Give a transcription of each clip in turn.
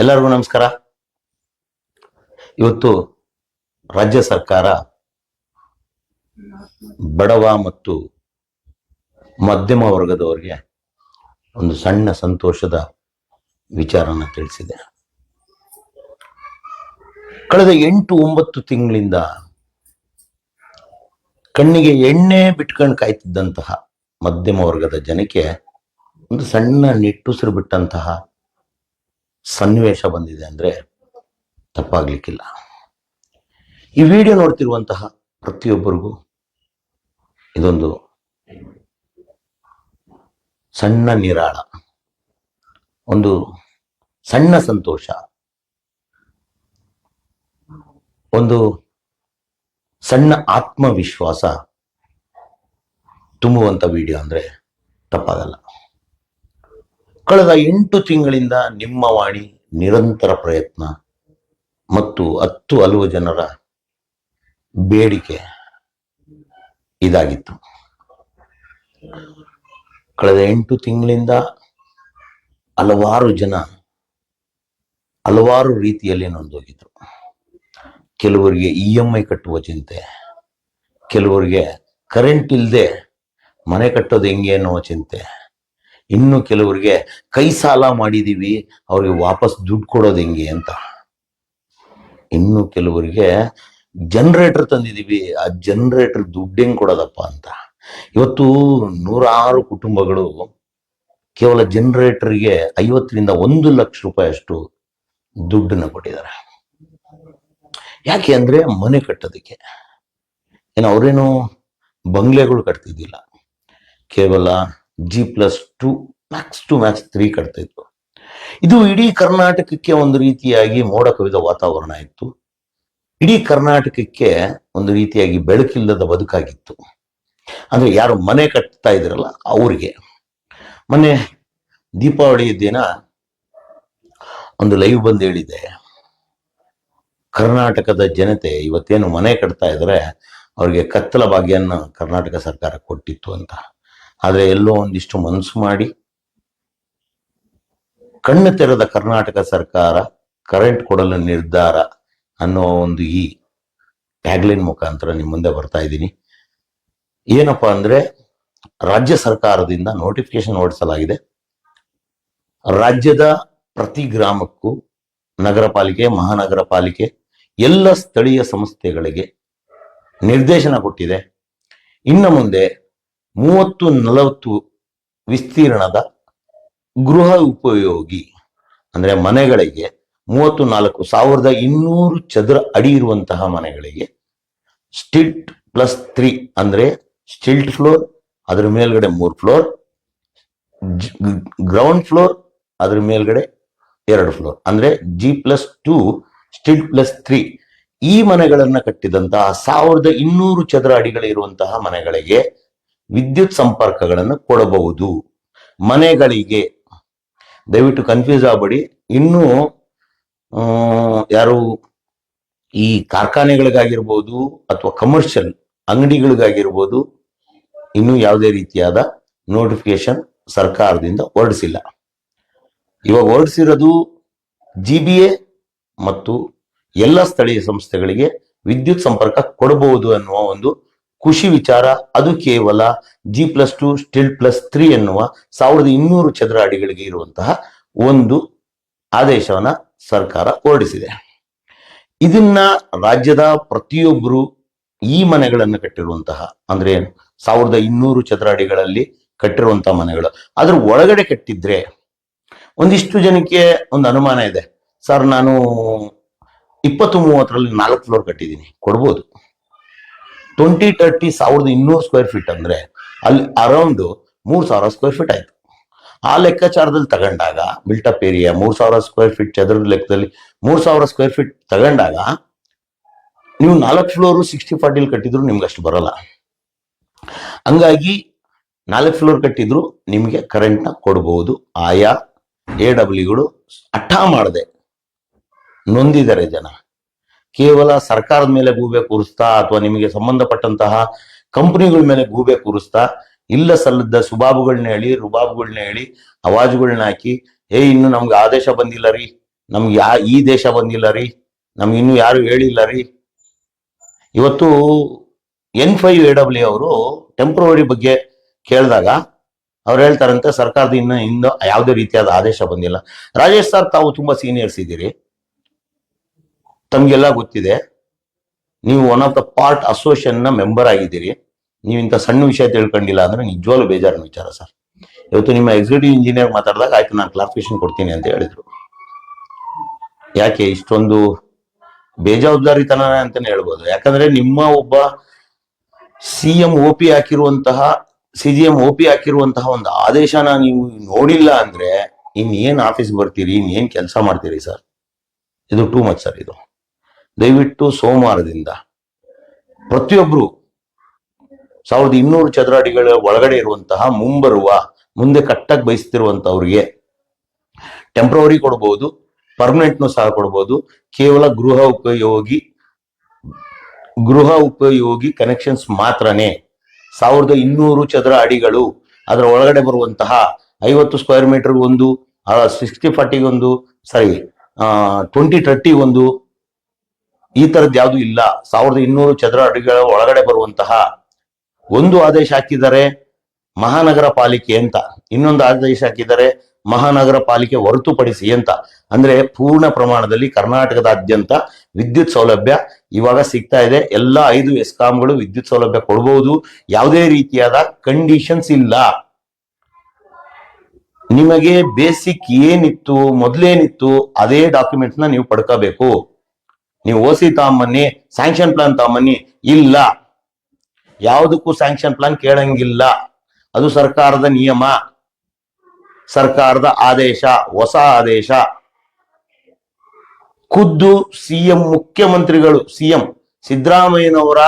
ಎಲ್ಲರಿಗೂ ನಮಸ್ಕಾರ. ಇವತ್ತು ರಾಜ್ಯ ಸರ್ಕಾರ ಬಡವ ಮತ್ತು ಮಧ್ಯಮ ವರ್ಗದವರಿಗೆ ಒಂದು ಸಣ್ಣ ಸಂತೋಷದ ವಿಚಾರನ ತಿಳಿಸಿದೆ. ಕಳೆದ ಎಂಟು ಒಂಬತ್ತು ತಿಂಗಳಿಂದ ಕಣ್ಣಿಗೆ ಎಣ್ಣೆ ಬಿಟ್ಕೊಂಡು ಕಾಯ್ತಿದ್ದಂತಹ ಮಧ್ಯಮ ವರ್ಗದ ಜನಕ್ಕೆ ಒಂದು ಸಣ್ಣ ನಿಟ್ಟುಸಿರು ಬಿಟ್ಟಂತಹ ಸನ್ನಿವೇಶ ಬಂದಿದೆ ಅಂದ್ರೆ ತಪ್ಪಾಗ್ಲಿಕ್ಕಿಲ್ಲ. ಈ ವಿಡಿಯೋ ನೋಡ್ತಿರುವಂತಹ ಪ್ರತಿಯೊಬ್ಬರಿಗೂ ಇದೊಂದು ಸಣ್ಣ ನಿರಾಳ, ಒಂದು ಸಣ್ಣ ಸಂತೋಷ, ಒಂದು ಸಣ್ಣ ಆತ್ಮವಿಶ್ವಾಸ ತುಂಬುವಂತ ವಿಡಿಯೋ ಅಂದ್ರೆ ತಪ್ಪಾಗಲ್ಲ. ಕಳೆದ ಎಂಟು ತಿಂಗಳಿಂದ ನಿಮ್ಮ ವಾಣಿ ನಿರಂತರ ಪ್ರಯತ್ನ ಮತ್ತು ಹತ್ತು ಹಲವು ಜನರ ಬೇಡಿಕೆ ಇದಾಗಿತ್ತು. ಕಳೆದ ಎಂಟು ತಿಂಗಳಿಂದ ಹಲವಾರು ಜನ ಹಲವಾರು ರೀತಿಯಲ್ಲಿ ನೊಂದೋಗಿದ್ರು. ಕೆಲವರಿಗೆ ಇ ಎಂ ಐ ಕಟ್ಟುವ ಚಿಂತೆ, ಕೆಲವರಿಗೆ ಕರೆಂಟ್ ಇಲ್ಲದೆ ಮನೆ ಕಟ್ಟೋದು ಹೆಂಗೆ ಅನ್ನುವ ಚಿಂತೆ ಇನ್ನು ಕೆಲವರಿಗೆ ಕೈ ಸಾಲ ಮಾಡಿದೀವಿ, ಅವ್ರಿಗೆ ವಾಪಸ್ ದುಡ್ಡು ಕೊಡೋದು ಹೆಂಗೆ ಅಂತ. ಇನ್ನು ಕೆಲವರಿಗೆ ಜನರೇಟರ್ ತಂದಿದೀವಿ, ಆ ಜನರೇಟರ್ ದುಡ್ಡು ಹೆಂಗೆ ಕೊಡೋದಪ್ಪ ಅಂತ. ಇವತ್ತು ನೂರಾರು ಕುಟುಂಬಗಳು ಕೇವಲ ಜನರೇಟರ್ಗೆ ಐವತ್ತರಿಂದ ಒಂದು ಲಕ್ಷ ರೂಪಾಯಿ ಅಷ್ಟು ದುಡ್ಡನ್ನ ಕೊಟ್ಟಿದ್ದಾರೆ. ಯಾಕೆ ಅಂದ್ರೆ ಮನೆ ಕಟ್ಟೋದಕ್ಕೆ. ಏನು ಅವರೇನು ಬಂಗ್ಲೆಗಳು ಕಟ್ತಿದ್ದಿಲ್ಲ. ಕೇವಲ G plus two max to max three ಕಟ್ತಾ ಇತ್ತು. ಇದು ಇಡೀ ಕರ್ನಾಟಕಕ್ಕೆ ಒಂದು ರೀತಿಯಾಗಿ ಮೋಡ ಕವಿದ ವಾತಾವರಣ ಇತ್ತು. ಇಡೀ ಕರ್ನಾಟಕಕ್ಕೆ ಒಂದು ರೀತಿಯಾಗಿ ಬೆಳಕಿಲ್ಲದ ಬದುಕಾಗಿತ್ತು. ಅಂದ್ರೆ ಯಾರು ಮನೆ ಕಟ್ತಾ ಇದ್ರಲ್ಲ ಅವ್ರಿಗೆ. ಮೊನ್ನೆ ದೀಪಾವಳಿ ದಿನ ಒಂದು ಲೈವ್ ಬಂದು ಹೇಳಿದೆ. ಕರ್ನಾಟಕದ ಜನತೆ ಇವತ್ತೇನು ಮನೆ ಕಟ್ತಾ ಇದ್ರೆ ಅವ್ರಿಗೆ ಕತ್ತಲ ಭಾಗ್ಯನ ಕರ್ನಾಟಕ ಸರ್ಕಾರ ಕೊಟ್ಟಿತ್ತು ಅಂತ. ಆದ್ರೆ ಎಲ್ಲೋ ಒಂದಿಷ್ಟು ಮನಸ್ಸು ಮಾಡಿ ಕಣ್ಣು ತೆರೆದ ಕರ್ನಾಟಕ ಸರ್ಕಾರ ಕರೆಂಟ್ ಕೊಡಲು ನಿರ್ಧಾರ ಅನ್ನೋ ಒಂದು ಈ ಟ್ಯಾಗ್ಲೈನ್ ಮುಖಾಂತರ ನಿಮ್ಮ ಮುಂದೆ ಬರ್ತಾ ಇದ್ದೀನಿ. ಏನಪ್ಪಾ ಅಂದ್ರೆ ರಾಜ್ಯ ಸರ್ಕಾರದಿಂದ ನೋಟಿಫಿಕೇಶನ್ ಹೊರಡಿಸಲಾಗಿದೆ. ರಾಜ್ಯದ ಪ್ರತಿ ಗ್ರಾಮಕ್ಕೂ ನಗರ ಪಾಲಿಕೆ, ಮಹಾನಗರ ಪಾಲಿಕೆ ಎಲ್ಲ ಸ್ಥಳೀಯ ಸಂಸ್ಥೆಗಳಿಗೆ ನಿರ್ದೇಶನ ಕೊಟ್ಟಿದೆ. ಇನ್ನು ಮುಂದೆ ಮೂವತ್ತು ನಲವತ್ತು ವಿಸ್ತೀರ್ಣದ ಗೃಹ ಉಪಯೋಗಿ, ಅಂದರೆ ಮನೆಗಳಿಗೆ ಮೂವತ್ತು ನಾಲ್ಕು ಸಾವಿರದ ಇನ್ನೂರು ಚದರ ಅಡಿ ಇರುವಂತಹ ಮನೆಗಳಿಗೆ ಸ್ಟಿಲ್ಟ್ ಪ್ಲಸ್ ತ್ರೀ ಅಂದರೆ ಸ್ಟಿಲ್ಟ್ ಫ್ಲೋರ್, ಅದರ ಮೇಲ್ಗಡೆ ಮೂರು ಫ್ಲೋರ್ ಗ್ರೌಂಡ್ ಫ್ಲೋರ್, ಅದರ ಮೇಲ್ಗಡೆ ಎರಡು ಫ್ಲೋರ್, ಅಂದರೆ G plus two stilt plus three. ಈ ಮನೆಗಳನ್ನು ಕಟ್ಟಿದಂತಹ ಸಾವಿರದ ಇನ್ನೂರು ಚದರ ಅಡಿಗಳಿರುವಂತಹ ಮನೆಗಳಿಗೆ ವಿದ್ಯುತ್ ಸಂಪರ್ಕಗಳನ್ನು ಕೊಡಬಹುದು. ಮನೆಗಳಿಗೆ, ದಯವಿಟ್ಟು ಕನ್ಫ್ಯೂಸ್ ಆಗಬೇಡಿ. ಇನ್ನೂ ಯಾರು ಈ ಕಾರ್ಖಾನೆಗಳಿಗಾಗಿರ್ಬೋದು ಅಥವಾ ಕಮರ್ಷಿಯಲ್ ಅಂಗಡಿಗಳಿಗಾಗಿರ್ಬೋದು ಇನ್ನೂ ಯಾವುದೇ ರೀತಿಯಾದ ನೋಟಿಫಿಕೇಶನ್ ಸರ್ಕಾರದಿಂದ ಹೊರಡಿಸಿಲ್ಲ. ಇವಾಗ ಹೊರಡಿಸಿರೋದು ಜಿ ಬಿ ಎ ಮತ್ತು ಎಲ್ಲ ಸ್ಥಳೀಯ ಸಂಸ್ಥೆಗಳಿಗೆ ವಿದ್ಯುತ್ ಸಂಪರ್ಕ ಕೊಡಬಹುದು ಅನ್ನುವ ಒಂದು ಖುಷಿ ವಿಚಾರ, ಅದು ಕೇವಲ G plus two, stilt plus three ಎನ್ನುವ ಸಾವಿರದ ಇನ್ನೂರು ಚದರ ಅಡಿಗಳಿಗೆ ಇರುವಂತಹ ಒಂದು ಆದೇಶವನ್ನ ಸರ್ಕಾರ ಹೊರಡಿಸಿದೆ. ಇದನ್ನ ರಾಜ್ಯದ ಪ್ರತಿಯೊಬ್ಬರು ಈ ಮನೆಗಳನ್ನು ಕಟ್ಟಿರುವಂತಹ ಅಂದ್ರೆ ಏನು? ಸಾವಿರದ ಇನ್ನೂರು ಚದರ ಅಡಿಗಳಲ್ಲಿ ಕಟ್ಟಿರುವಂತಹ ಮನೆಗಳು. ಅದ್ರ ಒಳಗಡೆ ಕಟ್ಟಿದ್ರೆ ಒಂದಿಷ್ಟು ಜನಕ್ಕೆ ಒಂದು ಅನುಮಾನ ಇದೆ. ಸರ್, ನಾನು ಇಪ್ಪತ್ತು ಮೂವತ್ತರಲ್ಲಿ ನಾಲ್ಕು ಫ್ಲೋರ್ ಕಟ್ಟಿದ್ದೀನಿ. ಕೊಡ್ಬೋದು. ಟ್ವೆಂಟಿ ತರ್ಟಿ ಸಾವಿರದ ಇನ್ನೂರು ಸ್ಕ್ವೇರ್ ಫೀಟ್ ಅಂದ್ರೆ ಅಲ್ಲಿ ಅರೌಂಡ್ ಮೂರು ಸಾವಿರ ಸ್ಕ್ವೇರ್ ಫೀಟ್ ಆಯ್ತು. ಆ ಲೆಕ್ಕಾಚಾರದಲ್ಲಿ ತಗೊಂಡಾಗ ಬಿಲ್ಟಪ್ ಏರಿಯಾ ಮೂರ್ ಸಾವಿರ ಸ್ಕ್ವೇರ್ ಫೀಟ್ ಚದುರದ ಲೆಕ್ಕದಲ್ಲಿ ಮೂರ್ ಸಾವಿರ ಸ್ಕ್ವೇರ್ ಫೀಟ್ ತಗೊಂಡಾಗ ನೀವು ನಾಲ್ಕು ಫ್ಲೋರು ಸಿಕ್ಸ್ಟಿ ಫಾರ್ಟಿಲಿ ಕಟ್ಟಿದ್ರು ನಿಮ್ಗೆ ಅಷ್ಟು ಬರಲ್ಲ. ಹಂಗಾಗಿ ನಾಲ್ಕು ಫ್ಲೋರ್ ಕಟ್ಟಿದ್ರು ನಿಮಗೆ ಕರೆಂಟ್ನ ಕೊಡಬಹುದು ಆಯಾ ಎ ಡಬ್ಲ್ಯೂಗಳು ಹಠ ಮಾಡದೆ. ನೊಂದಿದ್ದಾರೆ ಜನ. ಕೇವಲ ಸರ್ಕಾರದ ಮೇಲೆ ಗೂಬೆ ಕೂರಿಸ್ತಾ ಅಥವಾ ನಿಮಗೆ ಸಂಬಂಧಪಟ್ಟಂತಹ ಕಂಪನಿಗಳ ಮೇಲೆ ಗೂಬೆ ಕೂರಿಸ್ತಾ ಇಲ್ಲ ಸಲ್ಲದ ಸುಬಾಬುಗಳನ್ನ ಹೇಳಿ, ರುಬಾಬುಗಳನ್ನ ಹೇಳಿ, ಅವಾಜುಗಳನ್ನ ಹಾಕಿ, ಏ, ಇನ್ನು ನಮ್ಗೆ ಆದೇಶ ಬಂದಿಲ್ಲ ರೀ, ನಮ್ಗೆ ಯಾ, ಈ ದೇಶ ಬಂದಿಲ್ಲ ರೀ, ನಮ್ಗೆ ಇನ್ನು ಯಾರು ಹೇಳಿಲ್ಲ ರೀ. ಇವತ್ತು ಎನ್ ಫೈವ್ ಎ ಡಬ್ಲ್ಯೂ ಅವರು ಟೆಂಪ್ರವರಿ ಬಗ್ಗೆ ಕೇಳಿದಾಗ ಅವ್ರು ಹೇಳ್ತಾರಂತೆ, ಸರ್ಕಾರದ ಇನ್ನು ಇನ್ನು ಯಾವುದೇ ರೀತಿಯಾದ ಆದೇಶ ಬಂದಿಲ್ಲ. ರಾಜೇಶ್ ಸರ್, ತಾವು ತುಂಬಾ ಸೀನಿಯರ್ಸ್ ಇದ್ದೀರಿ. ತಮ್ಗೆಲ್ಲ ಗೊತ್ತಿದೆ. ನೀವು ಒನ್ ಆಫ್ ದ ಪಾರ್ಟ್ ಅಸೋಸಿಯೇಷನ್ನ ಮೆಂಬರ್ ಆಗಿದ್ದೀರಿ. ನೀವು ಇಂಥ ಸಣ್ಣ ವಿಷಯ ತಿಳ್ಕೊಂಡಿಲ್ಲ ಅಂದ್ರೆ ನಿಜವಾಗ್ಲೂ ಬೇಜಾರಿನ ವಿಚಾರ ಸರ್. ಇವತ್ತು ನಿಮ್ಮ ಎಕ್ಸಿಕ್ಯೂಟಿವ್ ಇಂಜಿನಿಯರ್ ಮಾತಾಡಿದಾಗ ಆಯ್ತು, ನಾನು ಕ್ಲಾರಿಫಿಕೇಶನ್ ಕೊಡ್ತೀನಿ ಅಂತ ಹೇಳಿದ್ರು. ಯಾಕೆ? ಇಷ್ಟೊಂದು ಬೇಜವಾಬ್ದಾರಿತನ ಅಂತಾನೆ ಹೇಳ್ಬೋದು. ಯಾಕಂದ್ರೆ ನಿಮ್ಮ ಒಬ್ಬ C M O P ಹಾಕಿರುವಂತಹ C G M O P ಹಾಕಿರುವಂತಹ ಒಂದು ಆದೇಶನ ನೀವು ನೋಡಿಲ್ಲ ಅಂದ್ರೆ ಇನ್ನೇನ್ ಆಫೀಸ್ ಬರ್ತೀರಿ, ಇನ್ನೇನ್ ಕೆಲಸ ಮಾಡ್ತೀರಿ ಸರ್? ಇದು ಟೂ ಮಚ್ ಸರ್ ಇದು. ದಯವಿಟ್ಟು ಸೋಮವಾರದಿಂದ ಪ್ರತಿಯೊಬ್ಬರು ಸಾವಿರದ ಇನ್ನೂರು ಚದರ ಅಡಿಗಳ ಒಳಗಡೆ ಇರುವಂತಹ ಮುಂಬರುವ, ಮುಂದೆ ಕಟ್ಟಕ್ಕೆ ಬಯಸ್ತಿರುವಂತವ್ರಿಗೆ ಟೆಂಪ್ರವರಿ ಕೊಡಬಹುದು ಪರ್ಮನೆಂಟ್ನು ಸಹ ಕೊಡಬಹುದು ಕೇವಲ ಗೃಹ ಉಪಯೋಗಿ ಗೃಹ ಉಪಯೋಗಿ ಕನೆಕ್ಷನ್ಸ್ ಮಾತ್ರನೇ ಸಾವಿರದ ಇನ್ನೂರು ಚದರ ಅಡಿಗಳು ಅದರ ಒಳಗಡೆ ಬರುವಂತಹ ಐವತ್ತು ಸ್ಕ್ವೇರ್ ಮೀಟರ್ ಒಂದು ಸಿಕ್ಸ್ಟಿ ಫಾರ್ಟಿಗೊಂದು ಸಾರಿ ಟ್ವೆಂಟಿ ಥರ್ಟಿ ಒಂದು ಈ ತರದ್ ಯಾವುದು ಇಲ್ಲ. ಸಾವಿರದ ಇನ್ನೂರು ಚದರ ಅಡಿಗಳ ಒಳಗಡೆ ಬರುವಂತಹ ಒಂದು ಆದೇಶ ಹಾಕಿದ್ದಾರೆ, ಮಹಾನಗರ ಪಾಲಿಕೆ ಅಂತ. ಇನ್ನೊಂದು ಆದೇಶ ಹಾಕಿದ್ದಾರೆ, ಮಹಾನಗರ ಪಾಲಿಕೆ ಹೊರತುಪಡಿಸಿ ಅಂತ. ಅಂದ್ರೆ ಪೂರ್ಣ ಪ್ರಮಾಣದಲ್ಲಿ ಕರ್ನಾಟಕದಾದ್ಯಂತ ವಿದ್ಯುತ್ ಸೌಲಭ್ಯ ಇವಾಗ ಸಿಗ್ತಾ ಇದೆ. ಎಲ್ಲ ಐದು ಎಸ್ಕಾಂಗಳು ವಿದ್ಯುತ್ ಸೌಲಭ್ಯ ಕೊಡಬಹುದು ಯಾವುದೇ ರೀತಿಯಾದ ಕಂಡೀಷನ್ಸ್ ಇಲ್ಲ. ನಿಮಗೆ ಬೇಸಿಕ್ ಏನಿತ್ತು, ಮೊದಲೇನಿತ್ತು, ಅದೇ ಡಾಕ್ಯುಮೆಂಟ್ಸ್ನ ನೀವು ಪಡ್ಕೋಬೇಕು. ನೀವು ಓಸಿ ತಗೊಂಬನ್ನಿ ಸ್ಯಾಂಕ್ಷನ್ ಪ್ಲಾನ್ ತಗೊಂಬನ್ನಿ, ಇಲ್ಲ. ಯಾವುದಕ್ಕೂ ಸ್ಯಾಂಕ್ಷನ್ ಪ್ಲಾನ್ ಕೇಳಂಗಿಲ್ಲ. ಅದು ಸರ್ಕಾರದ ನಿಯಮ. ಸರ್ಕಾರದ ಆದೇಶ, ಹೊಸ ಆದೇಶ. ಖುದ್ದು ಸಿಎಂ ಮುಖ್ಯಮಂತ್ರಿಗಳು ಸಿಎಂ ಸಿದ್ದರಾಮಯ್ಯನವರ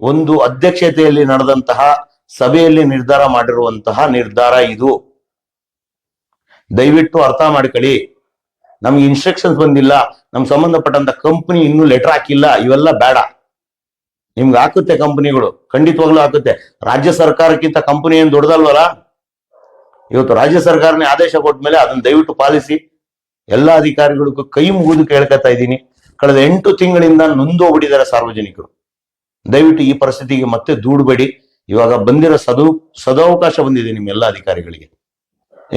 ಒಂದು ಅಧ್ಯಕ್ಷತೆಯಲ್ಲಿ ನಡೆದಂತಹ ಸಭೆಯಲ್ಲಿ ನಿರ್ಧಾರ ಮಾಡಿರುವಂತಹ ನಿರ್ಧಾರ ಇದು. ದಯವಿಟ್ಟು ಅರ್ಥ ಮಾಡ್ಕೊಳ್ಳಿ. ನಮ್ಗೆ ಇನ್ಸ್ಟ್ರಕ್ಷನ್ಸ್ ಬಂದಿಲ್ಲ ನಮ್ಗೆ ಸಂಬಂಧಪಟ್ಟಂತ ಕಂಪನಿ ಇನ್ನೂ ಲೆಟರ್ ಹಾಕಿಲ್ಲ, ಇವೆಲ್ಲ ಬೇಡ. ನಿಮ್ಗೆ ಹಾಕುತ್ತೆ ಕಂಪನಿಗಳು ಖಂಡಿತವಾಗ್ಲೂ ಹಾಕುತ್ತೆ. ರಾಜ್ಯ ಸರ್ಕಾರಕ್ಕಿಂತ ಕಂಪನಿ ಏನು ದೊಡ್ಡದಲ್ವಲ್ಲ? ಇವತ್ತು ರಾಜ್ಯ ಸರ್ಕಾರನೇ ಆದೇಶ ಕೊಟ್ಟ ಅದನ್ನ ದಯವಿಟ್ಟು ಪಾಲಿಸಿ. ಎಲ್ಲ ಅಧಿಕಾರಿಗಳಿಗೂ ಕೈ ಮುಗಿದು ಕೇಳ್ಕೊತಾ ಇದ್ದೀನಿ. ಕಳೆದ ಎಂಟು ತಿಂಗಳಿಂದ ನೊಂದೋಗ್ಬಿಟ್ಟಿದ್ದಾರೆ ಸಾರ್ವಜನಿಕರು. ದಯವಿಟ್ಟು ಈ ಪರಿಸ್ಥಿತಿಗೆ ಮತ್ತೆ ದೂಡಬೇಡಿ. ಇವಾಗ ಬಂದಿರೋ ಸದು ಸದಾವಕಾಶ ಬಂದಿದೆ ನಿಮ್ಮ ಎಲ್ಲ ಅಧಿಕಾರಿಗಳಿಗೆ.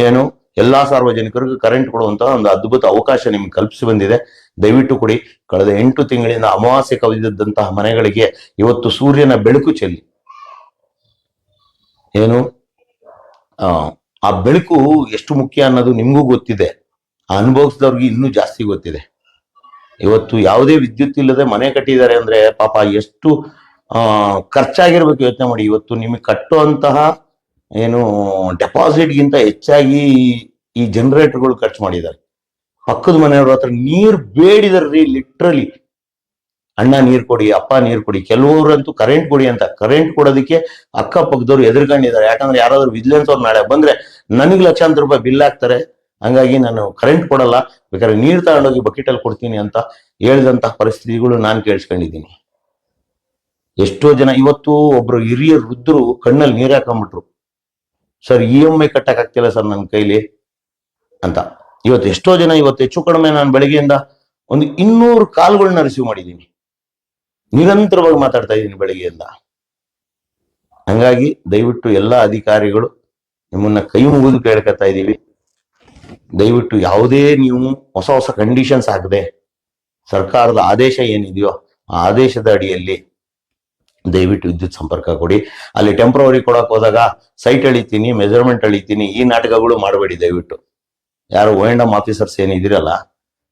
ಏನು? ಎಲ್ಲಾ ಸಾರ್ವಜನಿಕರಿಗೂ ಕರೆಂಟ್ ಕೊಡುವಂತಹ ಒಂದು ಅದ್ಭುತ ಅವಕಾಶ ನಿಮ್ಗೆ ಕಲ್ಪಿಸಿ ಬಂದಿದೆ. ದಯವಿಟ್ಟು ಕೊಡಿ. ಕಳೆದ ಎಂಟು ತಿಂಗಳಿಂದ ಅಮಾವಾಸ್ಯೆ ಕವಿದಿದ್ದಂತಹ ಮನೆಗಳಿಗೆ ಇವತ್ತು ಸೂರ್ಯನ ಬೆಳಕು ಚೆಲ್ಲಿ. ಏನು? ಆ ಬೆಳಕು ಎಷ್ಟು ಮುಖ್ಯ ಅನ್ನೋದು ನಿಮಗೂ ಗೊತ್ತಿದೆ. ಆ ಅನುಭವಿಸಿದವ್ರಿಗೆ ಇನ್ನೂ ಜಾಸ್ತಿ ಗೊತ್ತಿದೆ. ಇವತ್ತು ಯಾವುದೇ ವಿದ್ಯುತ್ ಇಲ್ಲದೆ ಮನೆ ಕಟ್ಟಿದ್ದಾರೆ ಅಂದ್ರೆ ಪಾಪ ಎಷ್ಟು ಖರ್ಚಾಗಿರ್ಬೇಕು ಯೋಚನೆ ಮಾಡಿ. ಇವತ್ತು ನಿಮಗೆ ಕಟ್ಟುವಂತಹ ಏನು ಡೆಪಾಸಿಟ್ಗಿಂತ ಹೆಚ್ಚಾಗಿ ಈ ಜನರೇಟರ್ಗಳು ಖರ್ಚು ಮಾಡಿದ್ದಾರೆ. ಪಕ್ಕದ ಮನೆಯವ್ರ ಹತ್ರ ನೀರ್ ಬೇಡಿದಾರ್ರಿ ಲಿಟ್ರಲಿ. ಅಣ್ಣ ನೀರು ಕೊಡಿ, ಅಪ್ಪ ನೀರು ಕೊಡಿ, ಕೆಲವರಂತೂ ಕರೆಂಟ್ ಕೊಡಿ ಅಂತ. ಕರೆಂಟ್ ಕೊಡೋದಕ್ಕೆ ಅಕ್ಕಪಕ್ಕದವ್ರು ಎದುರ್ಕೊಂಡಿದ್ದಾರೆ ಯಾಕಂದ್ರೆ ಯಾರಾದ್ರೂ ವಿಜಿಲೆನ್ಸ್ ಅವ್ರು ನಾಳೆ ಬಂದ್ರೆ ನನಗೆ ಲಕ್ಷಾಂತರ ರೂಪಾಯಿ ಬಿಲ್ ಹಾಕ್ತಾರೆ. ಹಂಗಾಗಿ ನಾನು ಕರೆಂಟ್ ಕೊಡಲ್ಲ, ಬೇಕಾದ್ರೆ ನೀರು ತಗೊಂಡೋಗಿ ಬಕೆಟ್ ಅಲ್ಲಿ ಕೊಡ್ತೀನಿ ಅಂತ ಹೇಳಿದಂತಹ ಪರಿಸ್ಥಿತಿಗಳು ನಾನು ಕೇಳಿಸ್ಕೊಂಡಿದ್ದೀನಿ. ಎಷ್ಟೋ ಜನ, ಇವತ್ತು ಒಬ್ರು ಹಿರಿಯ ವೃದ್ಧರು ಕಣ್ಣಲ್ಲಿ ನೀರು ಹಾಕೊಂಡ್ಬಿಟ್ರು ಸರ್, ಇ ಎಂ ಐ ಕಟ್ಟಕ್ ಆಗ್ತಿಲ್ಲ ಸರ್ ನನ್ನ ಕೈಲಿ ಅಂತ. ಇವತ್ತು ಎಷ್ಟೋ ಜನ ಇವತ್ತು ಹೆಚ್ಚು ಕಡಿಮೆ ನಾನು ಬೆಳಗ್ಗೆಯಿಂದ ಒಂದು ಇನ್ನೂರು ಕಾಲ್ಗಳನ್ನ ರಿಸೀವ್ ಮಾಡಿದ್ದೀನಿ. ನಿರಂತರವಾಗಿ ಮಾತಾಡ್ತಾ ಇದ್ದೀನಿ ಬೆಳಗ್ಗೆಯಿಂದ. ಹಂಗಾಗಿ ದಯವಿಟ್ಟು ಎಲ್ಲ ಅಧಿಕಾರಿಗಳು ನಿಮ್ಮನ್ನ ಕೈ ಮುಗಿದು ಕೇಳ್ಕೊತಾ ಇದ್ದೀವಿ ದಯವಿಟ್ಟು ಯಾವುದೇ ನೀವು ಹೊಸ ಹೊಸ ಕಂಡೀಷನ್ಸ್ ಹಾಕದೆ ಸರ್ಕಾರದ ಆದೇಶ ಏನಿದೆಯೋ ಆ ಆದೇಶದ ಅಡಿಯಲ್ಲಿ ದಯವಿಟ್ಟು ವಿದ್ಯುತ್ ಸಂಪರ್ಕ ಕೊಡಿ. ಅಲ್ಲಿ ಟೆಂಪ್ರವರಿ ಕೊಡಕ್ ಹೋದಾಗ ಸೈಟ್ ಎಳಿತೀನಿ ಮೆಜರ್ಮೆಂಟ್ ಎಳಿತೀನಿ ಈ ನಾಟಕಗಳು ಮಾಡಬೇಡಿ ದಯವಿಟ್ಟು. ಯಾರು ಓ ಎಂಡ್ ಎಂ ಆಫೀಸರ್ಸ್ ಏನಿದಿರಲ್ಲ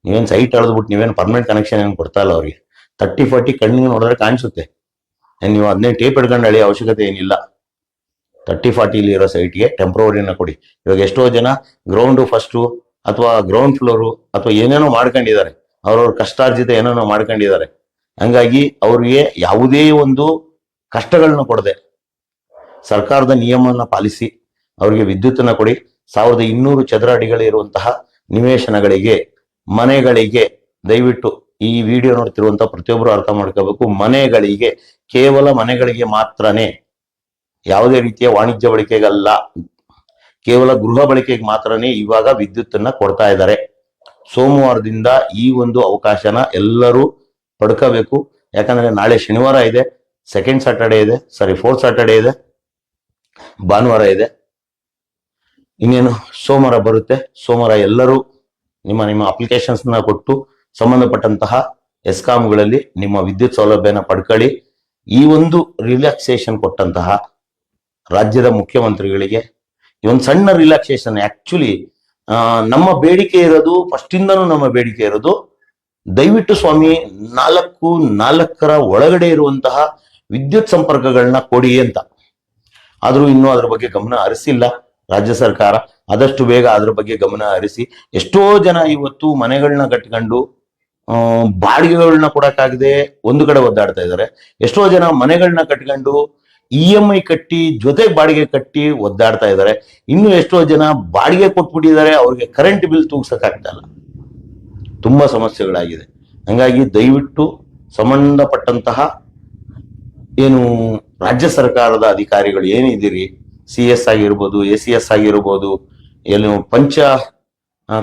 ನೀವೇನು ಸೈಟ್ ಎಳೆದ್ಬಿಟ್ಟು ನೀವೇನು ಪರ್ಮನೆಂಟ್ ಕನೆಕ್ಷನ್ ಏನು ಕೊಡ್ತಾ ಇಲ್ಲ ಅವ್ರಿಗೆ. ತರ್ಟಿ ಫಾರ್ಟಿ ಕಣ್ಣಿಗೆ ನೋಡಿದ್ರೆ ಕಾಣಿಸುತ್ತೆ. ನೀವು ಅದನ್ನೇ ಟೇಪ್ ಹಿಡ್ಕೊಂಡು ಅಳಿಯೋ ಅವಶ್ಯಕತೆ ಏನಿಲ್ಲ. ತರ್ಟಿ ಫಾರ್ಟಿಲಿ ಇರೋ ಸೈಟ್ಗೆ ಟೆಂಪ್ರವರಿನ ಕೊಡಿ. ಇವಾಗ ಎಷ್ಟೋ ಜನ ಗ್ರೌಂಡು ಫಸ್ಟು ಅಥವಾ ಗ್ರೌಂಡ್ ಫ್ಲೋರು ಅಥವಾ ಏನೇನೋ ಮಾಡ್ಕೊಂಡಿದ್ದಾರೆ. ಅವ್ರವ್ರ ಕಷ್ಟಾರ್ಜಿತ ಏನೇನೋ ಮಾಡ್ಕೊಂಡಿದ್ದಾರೆ. ಹಂಗಾಗಿ ಅವ್ರಿಗೆ ಯಾವುದೇ ಒಂದು ಕಷ್ಟಗಳನ್ನ ಕೊಡದೆ ಸರ್ಕಾರದ ನಿಯಮವನ್ನು ಪಾಲಿಸಿ ಅವರಿಗೆ ವಿದ್ಯುತ್ತನ್ನ ಕೊಡಿ. ಸಾವಿರದ ಇನ್ನೂರು ಚದರ ಅಡಿಗಳಿರುವಂತಹ ನಿವೇಶನಗಳಿಗೆ, ಮನೆಗಳಿಗೆ ದಯವಿಟ್ಟು ಈ ವಿಡಿಯೋ ನೋಡ್ತಿರುವಂತಹ ಪ್ರತಿಯೊಬ್ಬರು ಅರ್ಥ ಮಾಡ್ಕೋಬೇಕು. ಮನೆಗಳಿಗೆ, ಕೇವಲ ಮನೆಗಳಿಗೆ ಮಾತ್ರನೇ ಯಾವುದೇ ರೀತಿಯ ವಾಣಿಜ್ಯ ಬಳಕೆಗಲ್ಲ, ಕೇವಲ ಗೃಹ ಬಳಕೆಗೆ ಮಾತ್ರನೇ ಇವಾಗ ವಿದ್ಯುತ್ತನ್ನ ಕೊಡ್ತಾ ಇದ್ದಾರೆ. ಸೋಮವಾರದಿಂದ ಈ ಒಂದು ಅವಕಾಶನ ಎಲ್ಲರೂ ಪಡ್ಕೋಬೇಕು. ಯಾಕಂದ್ರೆ ನಾಳೆ ಶನಿವಾರ ಇದೆ ಸೆಕೆಂಡ್ ಸಾಟರ್ಡೆ ಇದೆ ಸಾರಿ ಫೋರ್ತ್ ಸಾಟರ್ಡೆ ಇದೆ, ಭಾನುವಾರ ಇದೆ. ಇನ್ನೇನು, ಸೋಮವಾರ ಬರುತ್ತೆ. ಸೋಮವಾರ ಎಲ್ಲರೂ ನಿಮ್ಮ ನಿಮ್ಮ ಅಪ್ಲಿಕೇಶನ್ಸ್ನ ಕೊಟ್ಟು ಸಂಬಂಧಪಟ್ಟಂತಹ ಎಸ್ಕಾಮ್ಗಳಲ್ಲಿ ನಿಮ್ಮ ವಿದ್ಯುತ್ ಸೌಲಭ್ಯನ ಪಡ್ಕೊಳ್ಳಿ. ಈ ಒಂದು ರಿಲ್ಯಾಕ್ಸೇಷನ್ ಕೊಟ್ಟಂತಹ ರಾಜ್ಯದ ಮುಖ್ಯಮಂತ್ರಿಗಳಿಗೆ, ಈ ಒಂದು ಸಣ್ಣ ರಿಲ್ಯಾಕ್ಸೇಷನ್ ಆಕ್ಚುಲಿ ನಮ್ಮ ಬೇಡಿಕೆ ಇರೋದು ಫಸ್ಟ್ ಇಂದನೂ ನಮ್ಮ ಬೇಡಿಕೆ ಇರೋದು ದಯವಿಟ್ಟು ಸ್ವಾಮಿ, ನಾಲ್ಕು, ನಾಲ್ಕರ ಒಳಗಡೆ ಇರುವಂತಹ ವಿದ್ಯುತ್ ಸಂಪರ್ಕಗಳನ್ನ ಕೊಡಿ ಅಂತ. ಆದ್ರೂ ಇನ್ನೂ ಅದ್ರ ಬಗ್ಗೆ ಗಮನ ಹರಿಸಿಲ್ಲ ರಾಜ್ಯ ಸರ್ಕಾರ. ಆದಷ್ಟು ಬೇಗ ಅದ್ರ ಬಗ್ಗೆ ಗಮನ ಹರಿಸಿ. ಎಷ್ಟೋ ಜನ ಇವತ್ತು ಮನೆಗಳನ್ನ ಕಟ್ಕೊಂಡು ಬಾಡಿಗೆಗಳನ್ನ ಕೊಡಕ್ಕಾಗದೆ ಒಂದು ಕಡೆ ಒದ್ದಾಡ್ತಾ ಇದ್ದಾರೆ. ಎಷ್ಟೋ ಜನ ಮನೆಗಳನ್ನ ಕಟ್ಕೊಂಡು ಇ ಎಂ ಐ ಕಟ್ಟಿ, ಜೊತೆಗೆ ಬಾಡಿಗೆ ಕಟ್ಟಿ ಒದ್ದಾಡ್ತಾ ಇದ್ದಾರೆ. ಇನ್ನು ಎಷ್ಟೋ ಜನ ಬಾಡಿಗೆ ಕೊಟ್ಬಿಟ್ಟಿದ್ದಾರೆ, ಅವ್ರಿಗೆ ಕರೆಂಟ್ ಬಿಲ್ ತೂಗ್ಸಕ್ಕಾಗ್ತಾ ಇಲ್ಲ. ತುಂಬಾ ಸಮಸ್ಯೆಗಳಾಗಿದೆ. ಹಂಗಾಗಿ ದಯವಿಟ್ಟು ಸಂಬಂಧಪಟ್ಟಂತಹ ಏನು ರಾಜ್ಯ ಸರ್ಕಾರದ ಅಧಿಕಾರಿಗಳು ಏನಿದ್ದೀರಿ? ಸಿ ಎಸ್ ಆಗಿರ್ಬೋದು, ಎ ಸಿ ಎಸ್ ಆಗಿರ್ಬೋದು, ಏನು ಪಂಚ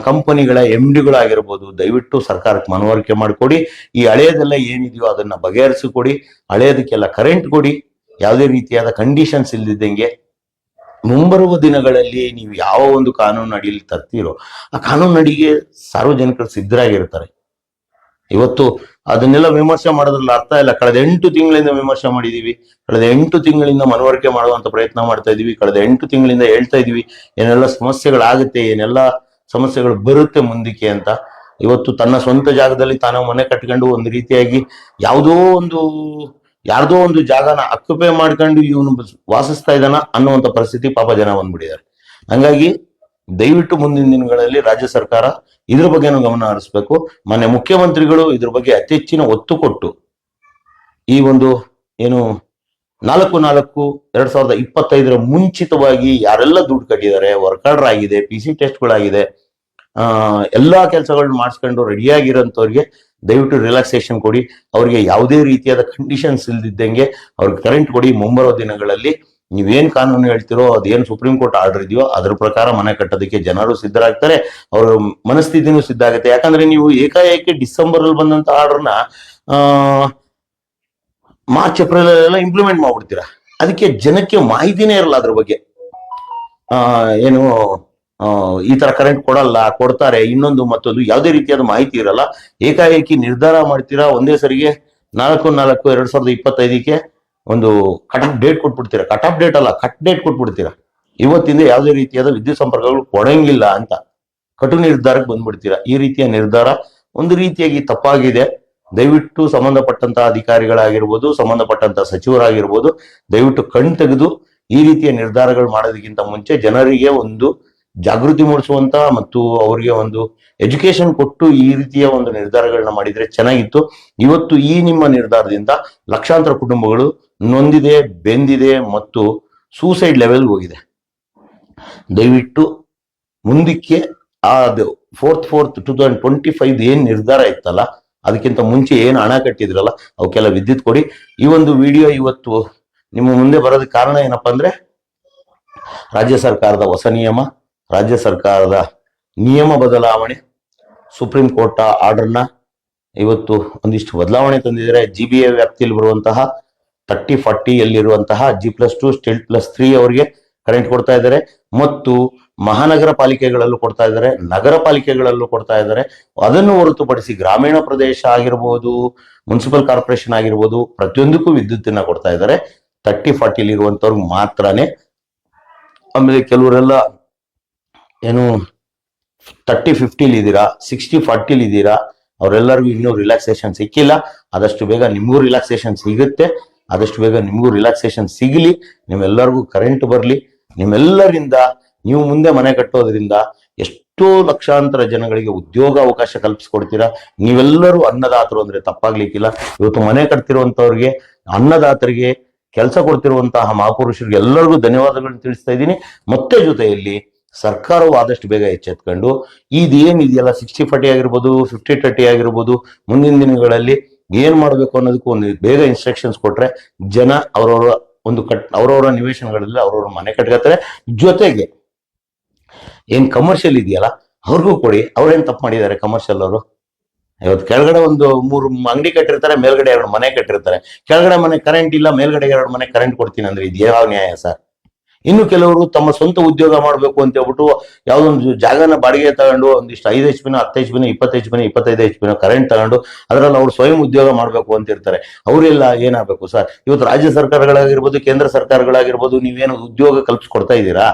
ಕಂಪನಿಗಳ ಎಂ ಡಿಗಳಾಗಿರ್ಬೋದು ದಯವಿಟ್ಟು ಸರ್ಕಾರಕ್ಕೆ ಮನವರಿಕೆ ಮಾಡಿಕೊಡಿ. ಈ ಹಳೆಯದೆಲ್ಲ ಏನಿದೆಯೋ ಅದನ್ನು ಬಗೆಹರಿಸಿಕೊಡಿ. ಹಳೆಯದಕ್ಕೆಲ್ಲ ಕರೆಂಟ್ ಕೊಡಿ. ಯಾವುದೇ ರೀತಿಯಾದ ಕಂಡೀಷನ್ಸ್ ಇಲ್ದಿದ್ದಂಗೆ ಮುಂಬರುವ ದಿನಗಳಲ್ಲಿ ನೀವು ಯಾವ ಒಂದು ಕಾನೂನು ಅಡಿಯಲ್ಲಿ ತರ್ತೀರೋ ಆ ಕಾನೂನು ಅಡಿಗೆ ಸಾರ್ವಜನಿಕರು ಸಿದ್ಧರಾಗಿರ್ತಾರೆ. ಇವತ್ತು ಅದನ್ನೆಲ್ಲ ವಿಮರ್ಶೆ ಮಾಡೋದ್ರಲ್ಲಿ ಅರ್ಥ ಇಲ್ಲ. ಕಳೆದ ಎಂಟು ತಿಂಗಳಿಂದ ವಿಮರ್ಶೆ ಮಾಡಿದೀವಿ. ಕಳೆದ ಎಂಟು ತಿಂಗಳಿಂದ ಮನವರಿಕೆ ಮಾಡುವಂತ ಪ್ರಯತ್ನ ಮಾಡ್ತಾ ಇದೀವಿ. ಕಳೆದ ಎಂಟು ತಿಂಗಳಿಂದ ಹೇಳ್ತಾ ಇದೀವಿ. ಏನೆಲ್ಲ ಸಮಸ್ಯೆಗಳಾಗುತ್ತೆ ಏನೆಲ್ಲ ಸಮಸ್ಯೆಗಳು ಬರುತ್ತೆ ಮುಂದಕ್ಕೆ ಅಂತ. ಇವತ್ತು ತನ್ನ ಸ್ವಂತ ಜಾಗದಲ್ಲಿ ತಾನು ಮನೆ ಕಟ್ಕೊಂಡು ಒಂದು ರೀತಿಯಾಗಿ ಯಾವುದೋ ಒಂದು ಯಾರ್ದೋ ಒಂದು ಜಾಗನ ಅಕ್ಯುಪೈ ಮಾಡ್ಕೊಂಡು ಇವನು ವಾಸಿಸ್ತಾ ಇದ್ದಾನ ಅನ್ನುವಂತ ಪರಿಸ್ಥಿತಿ ಪಾಪ ಜನ ಬಂದ್ಬಿಟ್ಟಿದ್ದಾರೆ. ಹಂಗಾಗಿ ದಯವಿಟ್ಟು ಮುಂದಿನ ದಿನಗಳಲ್ಲಿ ರಾಜ್ಯ ಸರ್ಕಾರ ಇದ್ರ ಬಗ್ಗೆನೂ ಗಮನ ಹರಿಸ್ಬೇಕು. ಮೊನ್ನೆ ಮುಖ್ಯಮಂತ್ರಿಗಳು ಇದ್ರ ಬಗ್ಗೆ ಅತಿ ಹೆಚ್ಚಿನ ಒತ್ತು ಕೊಟ್ಟು ಈ ಒಂದು ಏನು ನಾಲ್ಕು ನಾಲ್ಕು ಎರಡ್ ಸಾವಿರದ ಇಪ್ಪತ್ತೈದರ ಮುಂಚಿತವಾಗಿ ಯಾರೆಲ್ಲ ದುಡ್ಡು ಕಟ್ಟಿದ್ದಾರೆ ವರ್ಕಾರ್ಡರ್ ಆಗಿದೆ ಪಿ ಸಿ ಟೆಸ್ಟ್ಗಳಾಗಿದೆ ಎಲ್ಲಾ ಕೆಲಸಗಳನ್ನ ಮಾಡಿಸ್ಕೊಂಡು ರೆಡಿಯಾಗಿರೋಂಥವ್ರಿಗೆ ದಯವಿಟ್ಟು ರಿಲ್ಯಾಕ್ಸೇಷನ್ ಕೊಡಿ. ಅವ್ರಿಗೆ ಯಾವುದೇ ರೀತಿಯಾದ ಕಂಡೀಷನ್ಸ್ ಇಲ್ದಿದ್ದಂಗೆ ಅವ್ರಿಗೆ ಕರೆಂಟ್ ಕೊಡಿ. ಮುಂಬರೋ ದಿನಗಳಲ್ಲಿ ನೀವೇನ್ ಕಾನೂನು ಹೇಳ್ತಿರೋ, ಅದೇನು ಸುಪ್ರೀಂ ಕೋರ್ಟ್ ಆರ್ಡರ್ ಇದೆಯೋ, ಅದ್ರ ಪ್ರಕಾರ ಮನೆ ಕಟ್ಟೋದಕ್ಕೆ ಜನರು ಸಿದ್ಧರಾಗ್ತಾರೆ. ಅವ್ರ ಮನಸ್ಥಿತಿನೂ ಸಿದ್ಧ ಆಗುತ್ತೆ. ಯಾಕಂದ್ರೆ ನೀವು ಏಕಾಏಕಿ ಡಿಸೆಂಬರ್ ಅಲ್ಲಿ ಬಂದಂತ ಆರ್ಡರ್ನ ಮಾರ್ಚ್ ಏಪ್ರಿಲ್ ಎಲ್ಲ ಇಂಪ್ಲಿಮೆಂಟ್ ಮಾಡ್ಬಿಡ್ತೀರಾ? ಅದಕ್ಕೆ ಜನಕ್ಕೆ ಮಾಹಿತಿನೇ ಇರಲ್ಲ ಅದ್ರ ಬಗ್ಗೆ. ಏನು ಈ ತರ ಕರೆಂಟ್ ಕೊಡಲ್ಲ, ಕೊಡ್ತಾರೆ. ಇನ್ನೊಂದು ಮತ್ತೊಂದು ಯಾವುದೇ ರೀತಿಯಾದ ಮಾಹಿತಿ ಇರಲ್ಲ. ಏಕಾಏಕಿ ನಿರ್ಧಾರ ಮಾಡ್ತೀರಾ? ಒಂದೇ ಸರಿಗೆ ನಾಲ್ಕು ನಾಲ್ಕು, ಎರಡ್ ಸಾವಿರದ ಇಪ್ಪತ್ತೈದಕ್ಕೆ ಒಂದು ಕಟ್ ಆಫ್ ಡೇಟ್ ಕೊಟ್ಬಿಡ್ತೀರಾ? ಕಟ್ ಆಫ್ ಡೇಟ್ ಅಲ್ಲ ಕಟ್ ಡೇಟ್ ಕೊಟ್ಬಿಡ್ತೀರಾ? ಇವತ್ತಿಂದ ಯಾವುದೇ ರೀತಿಯಾದ ವಿದ್ಯುತ್ ಸಂಪರ್ಕಗಳು ಕೊಡಂಗಿಲ್ಲ ಅಂತ. ಕಟು ನಿರ್ಧಾರಕ್ಕೆ ಬಂದ್ಬಿಡ್ತೀರಾ? ಈ ರೀತಿಯ ನಿರ್ಧಾರ ಒಂದು ರೀತಿಯಾಗಿ ತಪ್ಪಾಗಿದೆ. ದಯವಿಟ್ಟು ಸಂಬಂಧಪಟ್ಟಂತಹ ಅಧಿಕಾರಿಗಳಾಗಿರ್ಬೋದು ಸಂಬಂಧಪಟ್ಟಂತಹ ಸಚಿವರಾಗಿರ್ಬೋದು, ದಯವಿಟ್ಟು ಕಣ್ ತೆಗೆದು ಈ ರೀತಿಯ ನಿರ್ಧಾರಗಳು ಮಾಡೋದಕ್ಕಿಂತ ಮುಂಚೆ ಜನರಿಗೆ ಒಂದು ಜಾಗೃತಿ ಮೂಡಿಸುವಂತ ಮತ್ತು ಅವರಿಗೆ ಒಂದು ಎಜುಕೇಶನ್ ಕೊಟ್ಟು ಈ ರೀತಿಯ ಒಂದು ನಿರ್ಧಾರಗಳನ್ನ ಮಾಡಿದ್ರೆ ಚೆನ್ನಾಗಿತ್ತು. ಇವತ್ತು ಈ ನಿಮ್ಮ ನಿರ್ಧಾರದಿಂದ ಲಕ್ಷಾಂತರ ಕುಟುಂಬಗಳು ನೊಂದಿದೆ, ಬೆಂದಿದೆ ಮತ್ತು ಸೂಸೈಡ್ ಲೆವೆಲ್ ಹೋಗಿದೆ. ದಯವಿಟ್ಟು ಮುಂದಕ್ಕೆ ಆ fourth fourth two thousand twenty five ಏನ್ ನಿರ್ಧಾರ ಇತ್ತಲ್ಲ, ಅದಕ್ಕಿಂತ ಮುಂಚೆ ಏನು ಹಣ ಕಟ್ಟಿದ್ರಲ್ಲ, ಅವಕ್ಕೆಲ್ಲ ವಿದ್ಯುತ್ ಕೊಡಿ. ಈ ಒಂದು ವಿಡಿಯೋ ಇವತ್ತು ನಿಮ್ಮ ಮುಂದೆ ಬರೋದಕ್ಕೆ ಕಾರಣ ಏನಪ್ಪ ಅಂದ್ರೆ, ರಾಜ್ಯ ಸರ್ಕಾರದ ಹೊಸ ನಿಯಮ ರಾಜ್ಯ ಸರ್ಕಾರದ ನಿಯಮ ಬದಲಾವಣೆ, ಸುಪ್ರೀಂ ಕೋರ್ಟ್ ಆರ್ಡರ್ನ ಇವತ್ತು ಒಂದಿಷ್ಟು ಬದಲಾವಣೆ ತಂದಿದ್ದಾರೆ. ಜಿ ಬಿ ಎ ವ್ಯಾಪ್ತಿಯಲ್ಲಿ ಬರುವಂತಹ thirty forty ಯಲ್ಲಿರುವಂತಹ G plus two stilt plus three ಅವರಿಗೆ ಕರೆಂಟ್ ಕೊಡ್ತಾ ಇದ್ದಾರೆ. ಮತ್ತು ಮಹಾನಗರ ಪಾಲಿಕೆಗಳಲ್ಲೂ ಕೊಡ್ತಾ ಇದ್ದಾರೆ, ನಗರ ಪಾಲಿಕೆಗಳಲ್ಲೂ ಕೊಡ್ತಾ ಇದ್ದಾರೆ. ಅದನ್ನು ಹೊರತುಪಡಿಸಿ ಗ್ರಾಮೀಣ ಪ್ರದೇಶ ಆಗಿರ್ಬೋದು ಮುನ್ಸಿಪಲ್ ಕಾರ್ಪೊರೇಷನ್ ಆಗಿರ್ಬೋದು, ಪ್ರತಿಯೊಂದಕ್ಕೂ ವಿದ್ಯುತ್ತನ್ನ ಕೊಡ್ತಾ ಇದ್ದಾರೆ. ತರ್ಟಿ ಫಾರ್ಟಿಲಿ ಇರುವಂತವ್ರಿಗೆ ಮಾತ್ರನೇ. ಆಮೇಲೆ ಕೆಲವರೆಲ್ಲ ಏನು ತರ್ಟಿ ಫಿಫ್ಟಿಲಿ ಇದ್ದೀರಾ ಸಿಕ್ಸ್ಟಿ ಫಾರ್ಟಿಲಿ ಇದ್ದೀರಾ, ಅವರೆಲ್ಲರಿಗೂ ಇನ್ನೂ ರಿಲ್ಯಾಕ್ಸೇಷನ್ ಸಿಕ್ಕಿಲ್ಲ. ಆದಷ್ಟು ಬೇಗ ನಿಮಗೂ ರಿಲ್ಯಾಕ್ಸೇಷನ್ ಸಿಗುತ್ತೆ. ಆದಷ್ಟು ಬೇಗ ನಿಮಗೂ ರಿಲ್ಯಾಕ್ಸೇಷನ್ ಸಿಗಲಿ. ನಿಮ್ಮೆಲ್ಲರಿಗೂ ಕರೆಂಟ್ ಬರಲಿ. ನಿಮ್ಮೆಲ್ಲರಿಂದ, ನೀವು ಮುಂದೆ ಮನೆ ಕಟ್ಟೋದ್ರಿಂದ ಎಷ್ಟೋ ಲಕ್ಷಾಂತರ ಜನಗಳಿಗೆ ಉದ್ಯೋಗ ಅವಕಾಶ ಕಲ್ಪಿಸ್ಕೊಡ್ತೀರಾ. ನೀವೆಲ್ಲರೂ ಅನ್ನದಾತರು ಅಂದ್ರೆ ತಪ್ಪಾಗ್ಲಿಕ್ಕಿಲ್ಲ. ಇವತ್ತು ಮನೆ ಕಟ್ತಿರುವಂಥವ್ರಿಗೆ, ಅನ್ನದಾತರಿಗೆ, ಕೆಲಸ ಕೊಡ್ತಿರುವಂತಹ ಮಹಾಪುರುಷರಿಗೆ ಎಲ್ಲರಿಗೂ ಧನ್ಯವಾದಗಳನ್ನು ತಿಳಿಸ್ತಾ ಇದ್ದೀನಿ. ಮತ್ತೆ ಜೊತೆಯಲ್ಲಿ ಸರ್ಕಾರವು ಆದಷ್ಟು ಬೇಗ ಎಚ್ಚೆತ್ಕೊಂಡು ಇದೇನ್ ಇದೆಯಲ್ಲ ಸಿಕ್ಸ್ಟಿ ಫಾರ್ಟಿ ಆಗಿರ್ಬೋದು ಫಿಫ್ಟಿ ತರ್ಟಿ ಆಗಿರ್ಬೋದು, ಮುಂದಿನ ದಿನಗಳಲ್ಲಿ ಏನು ಮಾಡಬೇಕು ಅನ್ನೋದಕ್ಕೂ ಒಂದು ಬೇಗ ಇನ್ಸ್ಟ್ರಕ್ಷನ್ಸ್ ಕೊಟ್ರೆ ಜನ ಅವರವರ ಒಂದು ಕಟ್, ಅವರವರ ನಿವೇಶನಗಳಲ್ಲಿ ಅವರವರ ಮನೆ ಕಟ್ಕೋತಾರೆ. ಜೊತೆಗೆ ಏನ್ ಕಮರ್ಷಿಯಲ್ ಇದೆಯಲ್ಲ, ಅವ್ರಿಗೂ ಕೊಡಿ. ಅವ್ರೇನು ತಪ್ಪು ಮಾಡಿದ್ದಾರೆ ಕಮರ್ಷಿಯಲ್ ಅವರು? ಇವತ್ತು ಕೆಳಗಡೆ ಒಂದು ಮೂರು ಅಂಗಡಿ ಕಟ್ಟಿರ್ತಾರೆ, ಮೇಲ್ಗಡೆ ಎರಡು ಮನೆ ಕಟ್ಟಿರ್ತಾರೆ. ಕೆಳಗಡೆ ಮನೆ ಕರೆಂಟ್ ಇಲ್ಲ, ಮೇಲ್ಗಡೆ ಎರಡು ಮನೆ ಕರೆಂಟ್ ಕೊಡ್ತೀನಿ ಅಂದ್ರೆ ಇದು ಯಾವ ನ್ಯಾಯ ಸರ್? ಇನ್ನು ಕೆಲವರು ತಮ್ಮ ಸ್ವಂತ ಉದ್ಯೋಗ ಮಾಡಬೇಕು ಅಂತ ಹೇಳ್ಬಿಟ್ಟು ಯಾವ್ದೊಂದು ಜಾಗನ ಬಾಡಿಗೆ ತಗೊಂಡು ಒಂದಿಷ್ಟು ಐದು ಎಚ್ ಪಿನ ಹತ್ತು ಎಚ್ ಪಿನ ಇಪ್ಪತ್ತು ಎಚ್ ಪಿನ ಇಪ್ಪತ್ತೈದು ಎಚ್ ಪಿನ ಕರೆಂಟ್ ತಗೊಂಡು ಅದರಲ್ಲಿ ಅವರು ಸ್ವಯಂ ಉದ್ಯೋಗ ಮಾಡಬೇಕು ಅಂತ ಇರ್ತಾರೆ. ಅವರೆಲ್ಲ ಏನಾಗಬೇಕು ಸರ್? ಇವತ್ತು ರಾಜ್ಯ ಸರ್ಕಾರಗಳಾಗಿರ್ಬೋದು, ಕೇಂದ್ರ ಸರ್ಕಾರಗಳಾಗಿರ್ಬೋದು, ನೀವೇನು ಉದ್ಯೋಗ ಕಲ್ಪಿಸ್ಕೊಡ್ತಾ ಇದ್ದೀರಾ?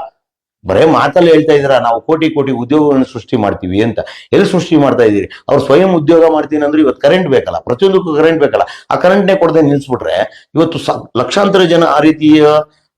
ಬರೇ ಮಾತಲ್ಲಿ ಹೇಳ್ತಾ ಇದ್ದೀರಾ, ನಾವು ಕೋಟಿ ಕೋಟಿ ಉದ್ಯೋಗಗಳನ್ನು ಸೃಷ್ಟಿ ಮಾಡ್ತೀವಿ ಅಂತ. ಎಲ್ಲಿ ಸೃಷ್ಟಿ ಮಾಡ್ತಾ ಇದ್ದೀರಿ? ಅವ್ರು ಸ್ವಯಂ ಉದ್ಯೋಗ ಮಾಡ್ತೀನಿ ಅಂದ್ರೆ ಇವತ್ತು ಕರೆಂಟ್ ಬೇಕಲ್ಲ, ಪ್ರತಿಯೊಂದಕ್ಕೂ ಕರೆಂಟ್ ಬೇಕಲ್ಲ. ಆ ಕರೆಂಟ್ನೇ ಕೊಡದೆ ನಿಲ್ಸ್ಬಿಟ್ರೆ ಇವತ್ತು ಲಕ್ಷಾಂತರ ಜನ ಆ ರೀತಿಯ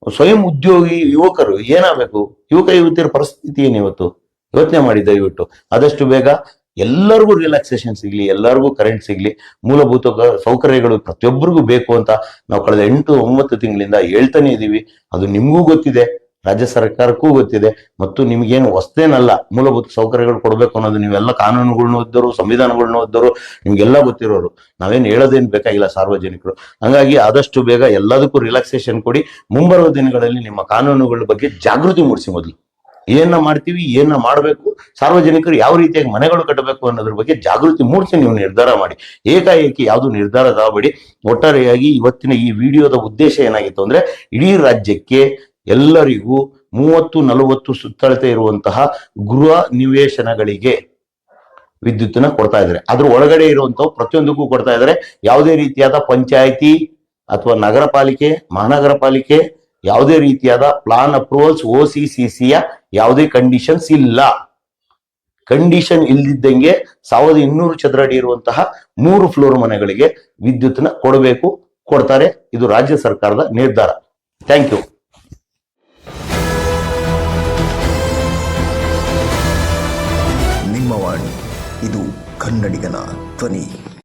ಸ್ವಯಂ ಉದ್ಯೋಗಿ ಯುವಕರು ಏನಾಗಬೇಕು? ಯುವಕ ಯುವತಿಯರ ಪರಿಸ್ಥಿತಿ ಏನು ಇವತ್ತು? ಯೋಚನೆ ಮಾಡಿ ದಯವಿಟ್ಟು. ಆದಷ್ಟು ಬೇಗ ಎಲ್ಲರಿಗೂ ರಿಲ್ಯಾಕ್ಸೇಷನ್ ಸಿಗ್ಲಿ, ಎಲ್ಲರಿಗೂ ಕರೆಂಟ್ ಸಿಗ್ಲಿ, ಮೂಲಭೂತ ಸೌಕರ್ಯಗಳು ಪ್ರತಿಯೊಬ್ಬರಿಗೂ ಬೇಕು ಅಂತ ನಾವು ಕಳೆದ ಎಂಟು ಒಂಬತ್ತು ತಿಂಗಳಿಂದ ಹೇಳ್ತಾನೆ ಇದ್ದೀವಿ ಅದು ನಿಮಗೂ ಗೊತ್ತಿದೆ. ರಾಜ್ಯ ಸರ್ಕಾರಕ್ಕೂ ಗೊತ್ತಿದೆ. ಮತ್ತು ನಿಮಗೇನು ಹೊಸ್ತೇನಲ್ಲ, ಮೂಲಭೂತ ಸೌಕರ್ಯಗಳು ಕೊಡಬೇಕು ಅನ್ನೋದು, ನೀವೆಲ್ಲ ಕಾನೂನುಗಳನ್ನ ಇದ್ದರು ಸಂವಿಧಾನಗಳನ್ನ ಇದ್ದರು, ನಿಮ್ಗೆಲ್ಲ ಗೊತ್ತಿರೋರು. ನಾವೇನು ಹೇಳೋದೇನು ಬೇಕಾಗಿಲ್ಲ ಸಾರ್ವಜನಿಕರು. ಹಂಗಾಗಿ ಆದಷ್ಟು ಬೇಗ ಎಲ್ಲದಕ್ಕೂ ರಿಲ್ಯಾಕ್ಸೇಷನ್ ಕೊಡಿ. ಮುಂಬರುವ ದಿನಗಳಲ್ಲಿ ನಿಮ್ಮ ಕಾನೂನುಗಳ ಬಗ್ಗೆ ಜಾಗೃತಿ ಮೂಡಿಸಿ ಮೊದಲು. ಏನ ಮಾಡ್ತೀವಿ, ಏನ ಮಾಡಬೇಕು, ಸಾರ್ವಜನಿಕರು ಯಾವ ರೀತಿಯಾಗಿ ಮನೆಗಳು ಕಟ್ಟಬೇಕು ಅನ್ನೋದ್ರ ಬಗ್ಗೆ ಜಾಗೃತಿ ಮೂಡಿಸಿ ನೀವು ನಿರ್ಧಾರ ಮಾಡಿ. ಏಕಾಏಕಿ ಯಾವುದು ನಿರ್ಧಾರ ತಗೋಬೇಡಿ ಒಟ್ಟಾರೆಯಾಗಿ ಇವತ್ತಿನ ಈ ವಿಡಿಯೋದ ಉದ್ದೇಶ ಏನಾಗಿತ್ತು ಅಂದ್ರೆ, ಇಡೀ ರಾಜ್ಯಕ್ಕೆ ಎಲ್ಲರಿಗೂ ಮೂವತ್ತು, ನಲವತ್ತು ಸುತ್ತಳತೆ ಇರುವಂತಹ ಗೃಹ ನಿವೇಶನಗಳಿಗೆ ವಿದ್ಯುತ್ತನ್ನ ಕೊಡ್ತಾ ಇದ್ದಾರೆ. ಅದ್ರ ಒಳಗಡೆ ಇರುವಂತಹ ಪ್ರತಿಯೊಂದಕ್ಕೂ ಕೊಡ್ತಾ ಇದ್ದಾರೆ. ಯಾವುದೇ ರೀತಿಯಾದ ಪಂಚಾಯಿತಿ ಅಥವಾ ನಗರ ಪಾಲಿಕೆ ಮಹಾನಗರ ಪಾಲಿಕೆ ಯಾವುದೇ ರೀತಿಯಾದ plan approvals O C C ಸಿಯ ಯಾವುದೇ ಕಂಡೀಷನ್ಸ್ ಇಲ್ಲ. ಕಂಡೀಷನ್ ಇಲ್ದಿದ್ದಂಗೆ ಸಾವಿರದ ಇನ್ನೂರು ಚದರ ಅಡಿ ಇರುವಂತಹ ಮೂರು ಫ್ಲೋರ್ ಮನೆಗಳಿಗೆ ವಿದ್ಯುತ್ನ ಕೊಡಬೇಕು, ಕೊಡ್ತಾರೆ. ಇದು ರಾಜ್ಯ ಸರ್ಕಾರದ ನಿರ್ಧಾರ. ಥ್ಯಾಂಕ್ ಯು ಕನ್ನಡಿಗನ ಧ್ವನಿ